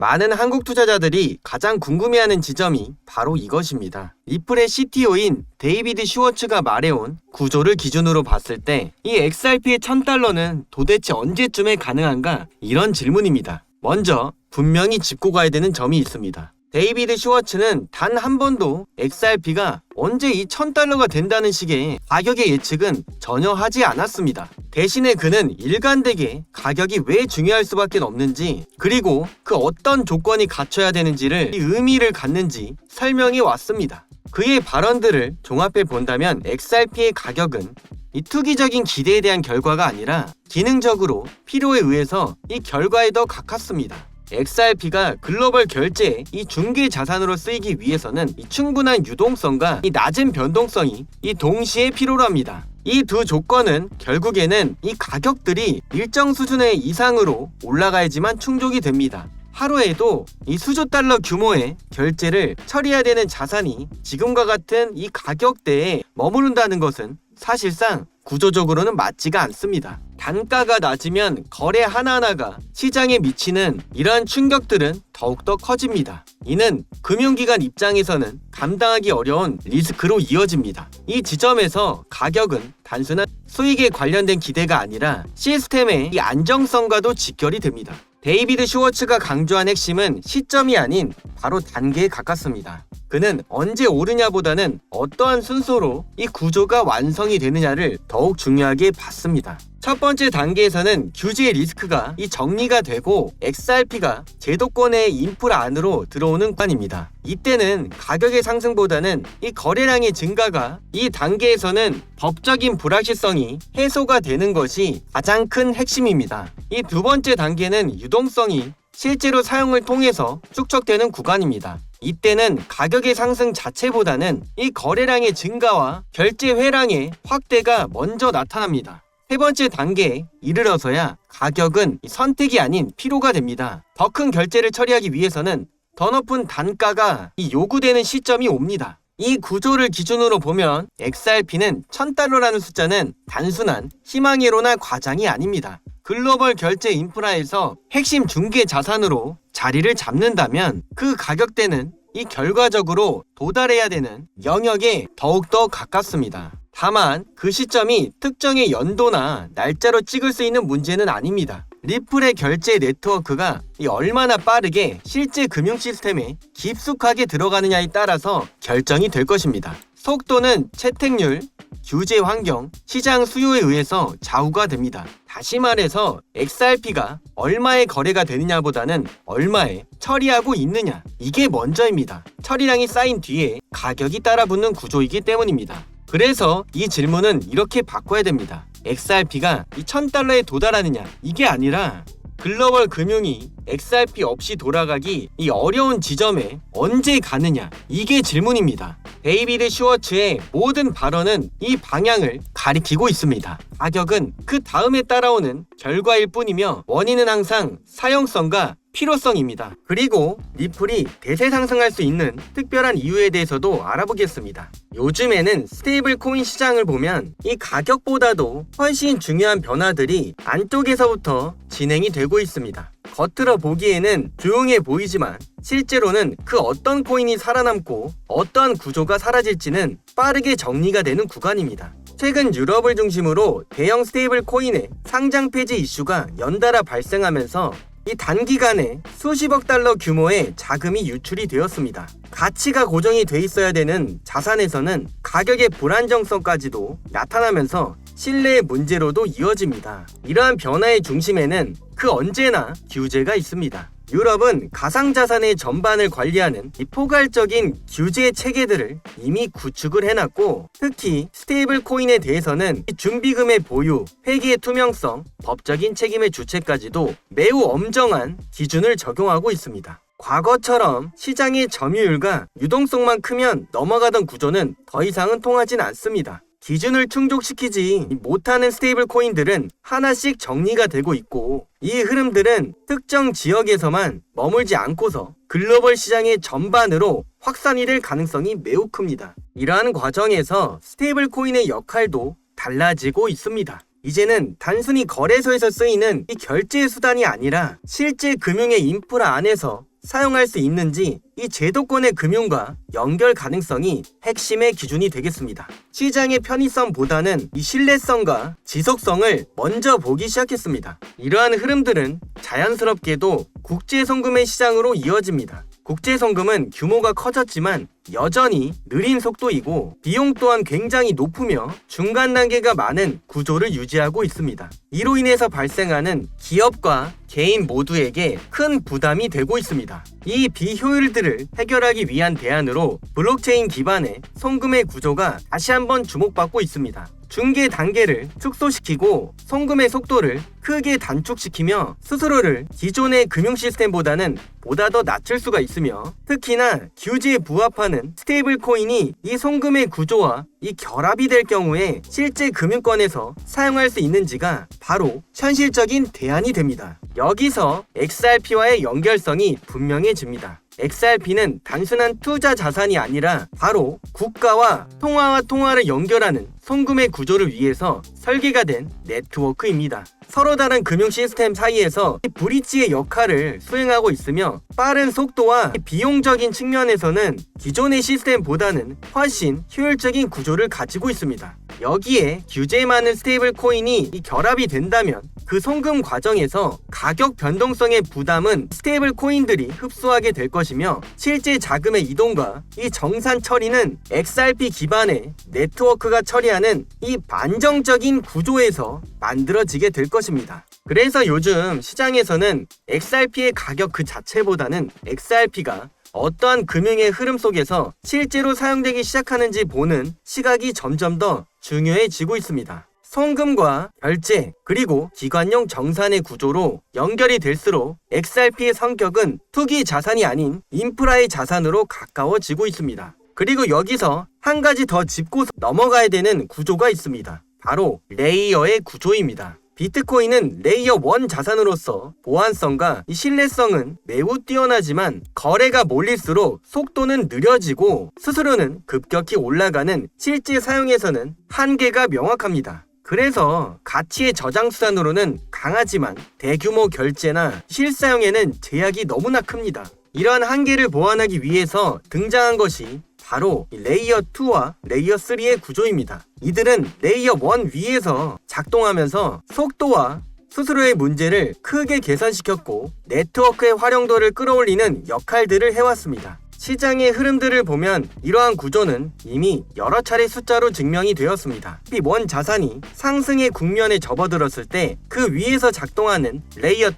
많은 한국 투자자들이 가장 궁금해하는 지점이 바로 이것입니다. 리플의 CTO인 데이비드 슈워츠가 말해온 구조를 기준으로 봤을 때 이 XRP의 1000달러는 도대체 언제쯤에 가능한가? 이런 질문입니다. 먼저 분명히 짚고 가야 되는 점이 있습니다. 데이비드 슈워츠는 단 한 번도 XRP가 언제 이 1000달러가 된다는 식의 가격의 예측은 전혀 하지 않았습니다. 대신에 그는 일관되게 가격이 왜 중요할 수밖에 없는지 그리고 그 어떤 조건이 갖춰야 되는지를 이 의미를 갖는지 설명해 왔습니다. 그의 발언들을 종합해 본다면 XRP의 가격은 이 투기적인 기대에 대한 결과가 아니라 기능적으로 필요에 의해서 이 결과에 더 가깝습니다. XRP가 글로벌 결제 이 중개 자산으로 쓰이기 위해서는 이 충분한 유동성과 이 낮은 변동성이 이 동시에 필요로 합니다. 이 두 조건은 결국에는 이 가격들이 일정 수준의 이상으로 올라가야지만 충족이 됩니다. 하루에도 이 수조 달러 규모의 결제를 처리해야 되는 자산이 지금과 같은 이 가격대에 머무른다는 것은 사실상 구조적으로는 맞지가 않습니다. 단가가 낮으면 거래 하나하나가 시장에 미치는 이러한 충격들은 더욱더 커집니다. 이는 금융기관 입장에서는 감당하기 어려운 리스크로 이어집니다. 이 지점에서 가격은 단순한 수익에 관련된 기대가 아니라 시스템의 이 안정성과도 직결이 됩니다. 데이비드 슈워츠가 강조한 핵심은 시점이 아닌 바로 단계에 가깝습니다. 그는 언제 오르냐보다는 어떠한 순서로 이 구조가 완성이 되느냐를 더욱 중요하게 봤습니다. 첫 번째 단계에서는 규제 리스크가 이 정리가 되고 XRP가 제도권의 인프라 안으로 들어오는 구간입니다. 이때는 가격의 상승보다는 이 거래량의 증가가 이 단계에서는 법적인 불확실성이 해소가 되는 것이 가장 큰 핵심입니다. 이 두 번째 단계는 유동성이 실제로 사용을 통해서 축적되는 구간입니다. 이때는 가격의 상승 자체보다는 이 거래량의 증가와 결제 회량의 확대가 먼저 나타납니다. 세 번째 단계에 이르러서야 가격은 선택이 아닌 필요가 됩니다. 더 큰 결제를 처리하기 위해서는 더 높은 단가가 이 요구되는 시점이 옵니다. 이 구조를 기준으로 보면 XRP는 1000달러라는 숫자는 단순한 희망이로나 과장이 아닙니다. 글로벌 결제 인프라에서 핵심 중개 자산으로 자리를 잡는다면 그 가격대는 이 결과적으로 도달해야 되는 영역에 더욱더 가깝습니다. 다만 그 시점이 특정의 연도나 날짜로 찍을 수 있는 문제는 아닙니다. 리플의 결제 네트워크가 이 얼마나 빠르게 실제 금융 시스템에 깊숙하게 들어가느냐에 따라서 결정이 될 것입니다. 속도는 채택률, 규제 환경, 시장 수요에 의해서 좌우가 됩니다. 다시 말해서 XRP가 얼마의 거래가 되느냐보다는 얼마에 처리하고 있느냐 이게 먼저입니다. 처리량이 쌓인 뒤에 가격이 따라붙는 구조이기 때문입니다. 그래서 이 질문은 이렇게 바꿔야 됩니다. XRP가 이 1000달러에 도달하느냐 이게 아니라 글로벌 금융이 XRP 없이 돌아가기 이 어려운 지점에 언제 가느냐 이게 질문입니다. 데이비드 슈워츠의 모든 발언은 이 방향을 가리키고 있습니다. 가격은 그 다음에 따라오는 결과일 뿐이며 원인은 항상 사용성과 필요성입니다. 그리고 리플이 대세 상승할 수 있는 특별한 이유에 대해서도 알아보겠습니다. 요즘에는 스테이블 코인 시장을 보면 이 가격보다도 훨씬 중요한 변화들이 안쪽에서부터 진행이 되고 있습니다. 겉으로 보기에는 조용해 보이지만 실제로는 그 어떤 코인이 살아남고 어떠한 구조가 사라질지는 빠르게 정리가 되는 구간입니다. 최근 유럽을 중심으로 대형 스테이블 코인의 상장 폐지 이슈가 연달아 발생하면서 이 단기간에 수십억 달러 규모의 자금이 유출이 되었습니다. 가치가 고정이 돼 있어야 되는 자산에서는 가격의 불안정성까지도 나타나면서 신뢰의 문제로도 이어집니다. 이러한 변화의 중심에는 그 언제나 규제가 있습니다. 유럽은 가상자산의 전반을 관리하는 이 포괄적인 규제 체계들을 이미 구축을 해놨고 특히 스테이블 코인에 대해서는 이 준비금의 보유, 회계의 투명성, 법적인 책임의 주체까지도 매우 엄정한 기준을 적용하고 있습니다. 과거처럼 시장의 점유율과 유동성만 크면 넘어가던 구조는 더 이상은 통하진 않습니다. 기준을 충족시키지 못하는 스테이블 코인들은 하나씩 정리가 되고 있고 이 흐름들은 특정 지역에서만 머물지 않고서 글로벌 시장의 전반으로 확산이 될 가능성이 매우 큽니다. 이러한 과정에서 스테이블 코인의 역할도 달라지고 있습니다. 이제는 단순히 거래소에서 쓰이는 이 결제 수단이 아니라 실제 금융의 인프라 안에서 사용할 수 있는지 이 제도권의 금융과 연결 가능성이 핵심의 기준이 되겠습니다. 시장의 편의성보다는 이 신뢰성과 지속성을 먼저 보기 시작했습니다. 이러한 흐름들은 자연스럽게도 국제 송금의 시장으로 이어집니다. 국제 송금은 규모가 커졌지만 여전히 느린 속도이고 비용 또한 굉장히 높으며 중간 단계가 많은 구조를 유지하고 있습니다. 이로 인해서 발생하는 기업과 개인 모두에게 큰 부담이 되고 있습니다. 이 비효율들을 해결하기 위한 대안으로 블록체인 기반의 송금의 구조가 다시 한번 주목받고 있습니다. 중개 단계를 축소시키고 송금의 속도를 크게 단축시키며 스스로를 기존의 금융 시스템보다는 보다 더 낮출 수가 있으며 특히나 규제에 부합하는 스테이블 코인이 이 송금의 구조와 이 결합이 될 경우에 실제 금융권에서 사용할 수 있는지가 바로 현실적인 대안이 됩니다. 여기서 XRP와의 연결성이 분명해집니다. XRP는 단순한 투자 자산이 아니라 바로 국가와 통화와 통화를 연결하는 송금의 구조를 위해서 설계가 된 네트워크입니다. 서로 다른 금융 시스템 사이에서 이 브릿지의 역할을 수행하고 있으며 빠른 속도와 비용적인 측면에서는 기존의 시스템보다는 훨씬 효율적인 구조를 가지고 있습니다. 여기에 규제 많은 스테이블 코인이 이 결합이 된다면 그 송금 과정에서 가격 변동성의 부담은 스테이블 코인들이 흡수하게 될 것이며 실제 자금의 이동과 이 정산 처리는 XRP 기반의 네트워크가 처리하는 이 반정적인 구조에서 만들어지게 될 것입니다. 그래서 요즘 시장에서는 XRP의 가격 그 자체보다는 XRP가 어떠한 금융의 흐름 속에서 실제로 사용되기 시작하는지 보는 시각이 점점 더 중요해지고 있습니다. 송금과 결제 그리고 기관용 정산의 구조로 연결이 될수록 XRP의 성격은 투기 자산이 아닌 인프라의 자산으로 가까워지고 있습니다. 그리고 여기서 한 가지 더 짚고 넘어가야 되는 구조가 있습니다. 바로 레이어의 구조입니다. 비트코인은 레이어 1 자산으로서 보안성과 이 신뢰성은 매우 뛰어나지만 거래가 몰릴수록 속도는 느려지고 수수료는 급격히 올라가는 실제 사용에서는 한계가 명확합니다. 그래서 가치의 저장 수단으로는 강하지만 대규모 결제나 실사용에는 제약이 너무나 큽니다. 이러한 한계를 보완하기 위해서 등장한 것이 바로 레이어 2와 레이어 3의 구조입니다. 이들은 레이어 1 위에서 작동하면서 속도와 수수료의 문제를 크게 개선시켰고 네트워크의 활용도를 끌어올리는 역할들을 해왔습니다. 시장의 흐름들을 보면 이러한 구조는 이미 여러 차례 숫자로 증명이 되었습니다. 이원 자산이 상승의 국면에 접어들었을 때 그 위에서 작동하는 레이어 2,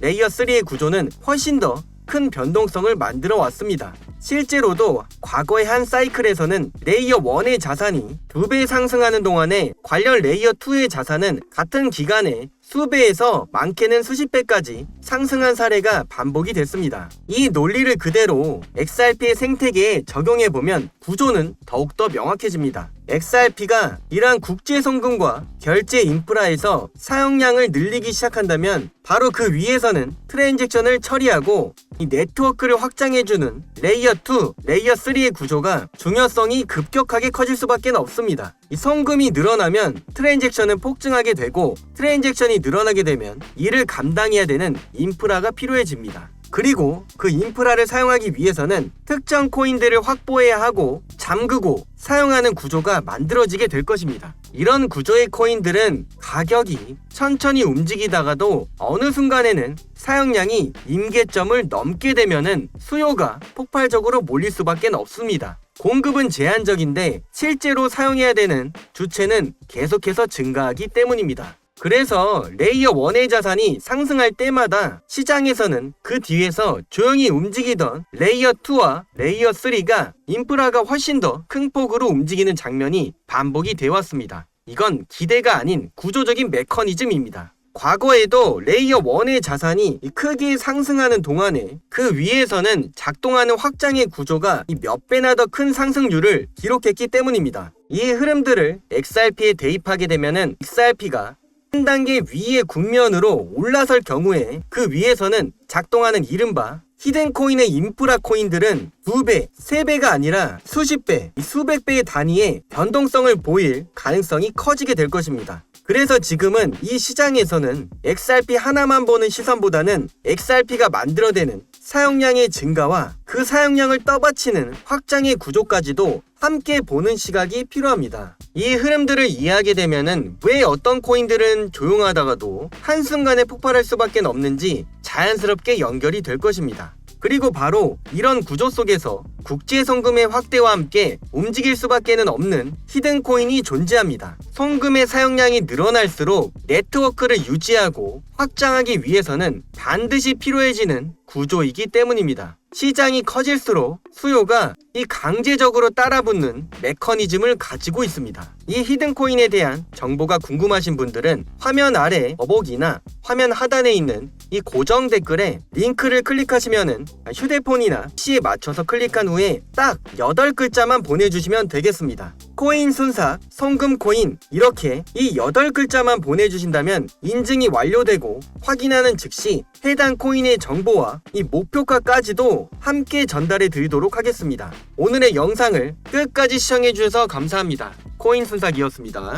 레이어 3의 구조는 훨씬 더 큰 변동성을 만들어 왔습니다. 실제로도 과거의 한 사이클에서는 레이어 1의 자산이 두배 상승하는 동안에 관련 레이어 2의 자산은 같은 기간에 수배에서 많게는 수십 배까지 상승한 사례가 반복이 됐습니다. 이 논리를 그대로 XRP의 생태계에 적용해 보면 구조는 더욱더 명확해집니다. XRP가 이러한 국제 송금과 결제 인프라에서 사용량을 늘리기 시작한다면 바로 그 위에서는 트랜잭션을 처리하고 이 네트워크를 확장해주는 레이어 2, 레이어 3의 구조가 중요성이 급격하게 커질 수밖에 없습니다. 이 송금이 늘어나면 트랜잭션은 폭증하게 되고 트랜잭션이 늘어나게 되면 이를 감당해야 되는 인프라가 필요해집니다. 그리고 그 인프라를 사용하기 위해서는 특정 코인들을 확보해야 하고 잠그고 사용하는 구조가 만들어지게 될 것입니다. 이런 구조의 코인들은 가격이 천천히 움직이다가도 어느 순간에는 사용량이 임계점을 넘게 되면은 수요가 폭발적으로 몰릴 수밖에 없습니다. 공급은 제한적인데 실제로 사용해야 되는 주체는 계속해서 증가하기 때문입니다. 그래서 레이어 1의 자산이 상승할 때마다 시장에서는 그 뒤에서 조용히 움직이던 레이어 2와 레이어 3가 인프라가 훨씬 더 큰 폭으로 움직이는 장면이 반복이 되어 왔습니다. 이건 기대가 아닌 구조적인 메커니즘입니다. 과거에도 레이어 1의 자산이 크게 상승하는 동안에 그 위에서는 작동하는 확장의 구조가 몇 배나 더 큰 상승률을 기록했기 때문입니다. 이 흐름들을 XRP에 대입하게 되면은 XRP가 한 단계 위의 국면으로 올라설 경우에 그 위에서는 작동하는 이른바 히든 코인의 인프라 코인들은 두 배, 세 배가 아니라 수십 배, 수백 배의 단위의 변동성을 보일 가능성이 커지게 될 것입니다. 그래서 지금은 이 시장에서는 XRP 하나만 보는 시선보다는 XRP가 만들어내는 사용량의 증가와 그 사용량을 떠받치는 확장의 구조까지도 함께 보는 시각이 필요합니다. 이 흐름들을 이해하게 되면은 왜 어떤 코인들은 조용하다가도 한순간에 폭발할 수밖에 없는지 자연스럽게 연결이 될 것입니다. 그리고 바로 이런 구조 속에서 국제 송금의 확대와 함께 움직일 수밖에는 없는 히든 코인이 존재합니다. 송금의 사용량이 늘어날수록 네트워크를 유지하고 확장하기 위해서는 반드시 필요해지는 구조이기 때문입니다. 시장이 커질수록 수요가 이 강제적으로 따라붙는 메커니즘을 가지고 있습니다. 이 히든 코인에 대한 정보가 궁금하신 분들은 화면 아래 더보기나 화면 하단에 있는 이 고정 댓글에 링크를 클릭하시면은 휴대폰이나 PC에 맞춰서 클릭한 후에 딱 8글자만 보내주시면 되겠습니다. 코인 순삭, 송금 코인 이렇게 이 8글자만 보내주신다면 인증이 완료되고 확인하는 즉시 해당 코인의 정보와 이 목표가까지도 함께 전달해 드리도록 하겠습니다. 오늘의 영상을 끝까지 시청해 주셔서 감사합니다. 코인 순삭이었습니다.